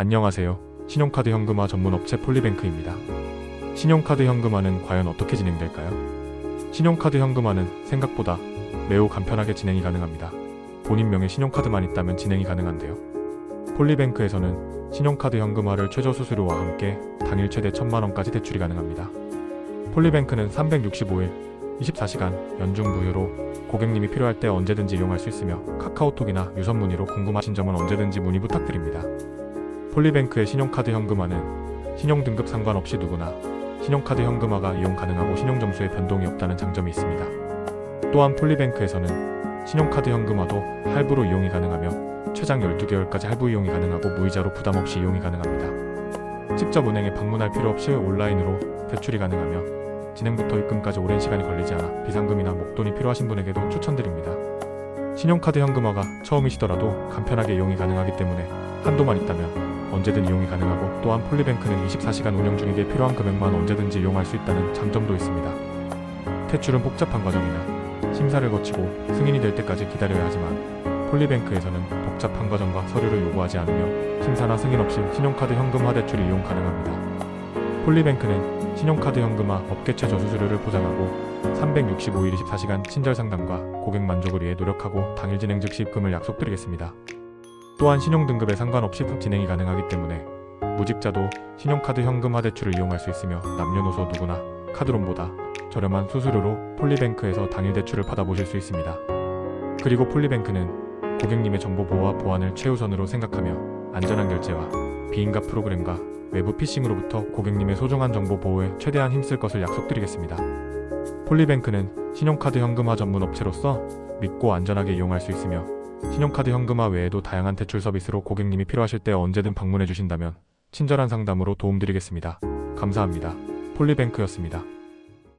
안녕하세요. 신용카드 현금화 전문 업체 폴리뱅크입니다. 신용카드 현금화는 과연 어떻게 진행될까요? 신용카드 현금화는 생각보다 매우 간편하게 진행이 가능합니다. 본인 명의 신용카드만 있다면 진행이 가능한데요. 폴리뱅크에서는 신용카드 현금화를 최저 수수료와 함께 당일 최대 1천만 원까지 대출이 가능합니다. 폴리뱅크는 365일 24시간 연중 무휴로 고객님이 필요할 때 언제든지 이용할 수 있으며 카카오톡이나 유선 문의로 궁금하신 점은 언제든지 문의 부탁드립니다. 폴리뱅크의 신용카드 현금화는 신용 등급 상관없이 누구나 신용카드 현금화가 이용 가능하고 신용점수에 변동이 없다는 장점이 있습니다. 또한 폴리뱅크에서는 신용카드 현금화도 할부로 이용이 가능하며 최장 12개월까지 할부 이용이 가능하고 무이자로 부담 없이 이용이 가능합니다. 직접 은행에 방문할 필요 없이 온라인으로 대출이 가능하며 진행부터 입금까지 오랜 시간이 걸리지 않아 비상금이나 목돈이 필요하신 분에게도 추천드립니다. 신용카드 현금화가 처음이시더라도 간편하게 이용이 가능하기 때문에 한도만 있다면 언제든 이용이 가능하고 또한 폴리뱅크는 24시간 운영 중이기에 필요한 금액만 언제든지 이용할 수 있다는 장점도 있습니다. 퇴출은 복잡한 과정이나 심사를 거치고 승인이 될 때까지 기다려야 하지만 폴리뱅크에서는 복잡한 과정과 서류를 요구하지 않으며 심사나 승인 없이 신용카드 현금화 대출이 이용 가능합니다. 폴리뱅크는 신용카드 현금화 업계 최저 수수료를 보장하고 365일 24시간 친절 상담과 고객 만족을 위해 노력하고 당일 진행 즉시 입금을 약속드리겠습니다. 또한 신용 등급에 상관없이 진행이 가능하기 때문에 무직자도 신용카드 현금화 대출을 이용할 수 있으며 남녀노소 누구나 카드론보다 저렴한 수수료로 폴리뱅크에서 당일 대출을 받아보실 수 있습니다. 그리고 폴리뱅크는 고객님의 정보 보호와 보안을 최우선으로 생각하며 안전한 결제와 비인가 프로그램과 외부 피싱으로부터 고객님의 소중한 정보 보호에 최대한 힘쓸 것을 약속드리겠습니다. 폴리뱅크는 신용카드 현금화 전문 업체로서 믿고 안전하게 이용할 수 있으며 신용카드 현금화 외에도 다양한 대출 서비스로 고객님이 필요하실 때 언제든 방문해 주신다면 친절한 상담으로 도움드리겠습니다. 감사합니다. 폴리뱅크였습니다.